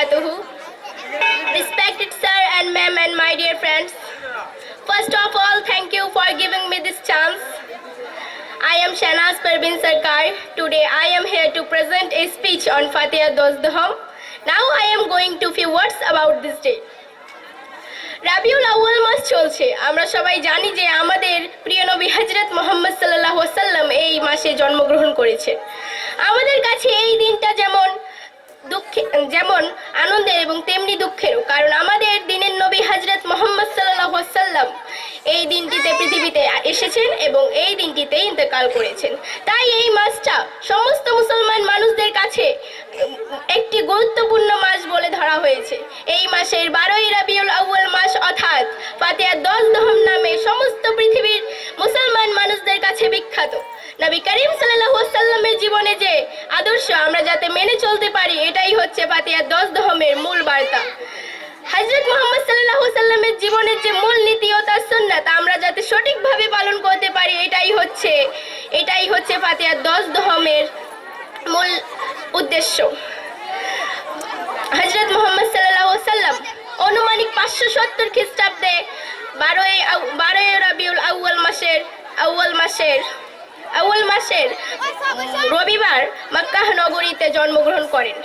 barakatuhu. Respected sir and ma'am and my dear friends. First of all, thank you for giving me this chance. I am Shanaz Parvin Sarkar. Today I am here to present a speech on Fatih Dozdham. Now I am going to few words about this day. Rabiul আউয়াল মাস চলছে আমরা সবাই জানি যে আমাদের প্রিয় নবী হজরত মোহাম্মদ সাল্লাহ সাল্লাম এই মাসে জন্মগ্রহণ করেছেন আমাদের কাছে এই দিনটা যেমন দুঃখে, যেমন আনন্দের এবং তেমনি দুঃখেরও। কারণ আমাদের দিনের নবী হজরত মোহাম্মদ সাল্লাহ সাল্লাম এই দিনটিতে পৃথিবীতে এসেছেন এবং এই দিনটিতে ইন্তেকাল করেছেন। তাই এই মাসটা সমস্ত মুসলমান মানুষদের কাছে একটি গুরুত্বপূর্ণ মাস বলে ধরা হয়েছে। এই মাসের বারোই রাবিউল আউয়াল মাস অর্থাৎ ফাতিহা দশ দহম নামে সমস্ত পৃথিবীর মুসলমান মানুষদের কাছে বিখ্যাত। নবী করিম সাল্লাল্লাহু সাল্লামের জীবনে যে আদর্শ আমরা যাতে মেনে চলতে পারি, এটাই হচ্ছে ফাতিহা দশ দহমের মূল বার্তা। হজরত মোহাম্মদ সাল্লাল্লাহু সাল্লামের জীবনের যে মূল নীতি ও তার সুন্নাত, আমরা যাতে সঠিকভাবে পালন করতে পারি, এটাই হচ্ছে এটাই হচ্ছে ফাতিহা দশ দহমের মূল উদ্দেশ্য। হজরত মোহাম্মদ সাল্লাল্লাহু সাল্লাম অনুমানিক পাঁচশো সত্তর খ্রিস্টাব্দে বারোই বারোই রবিউল মাসের, আউয়াল মাসের আউয়াল মাসের রবিবার মক্কাহ নগরীতে জন্মগ্রহণ করেন।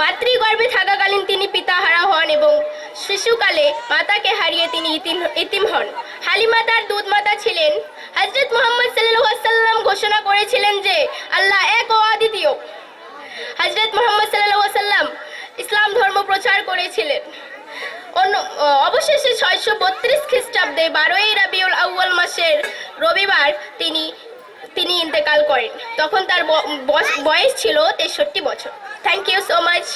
মাতৃগর্ভে থাকাকালীন তিনি পিতাহারা হন এবং শিশুকালে মাতাকে হারিয়ে তিনি ইতিম হন। হালিমা তার দুধ মাতা ছিলেন। হজরত মোহাম্মদ সাল্লাম ঘোষণা করেছিলেন যে আল্লাহ এক ও অদ্বিতীয় হজরত মোহাম্মদ সাল্লাম ইসলাম ধর্ম প্রচার করেছিলেন। অন্য, অবশেষে ছয়শো বত্রিশ খ্রিস্টাব্দে বারোই রাবিউল আউয়াল মাসের রবিবার তিনি তিনি ইন্তেকাল করেন। তখন তার বয়স ছিল তেষট্টি বছর। Thank you so much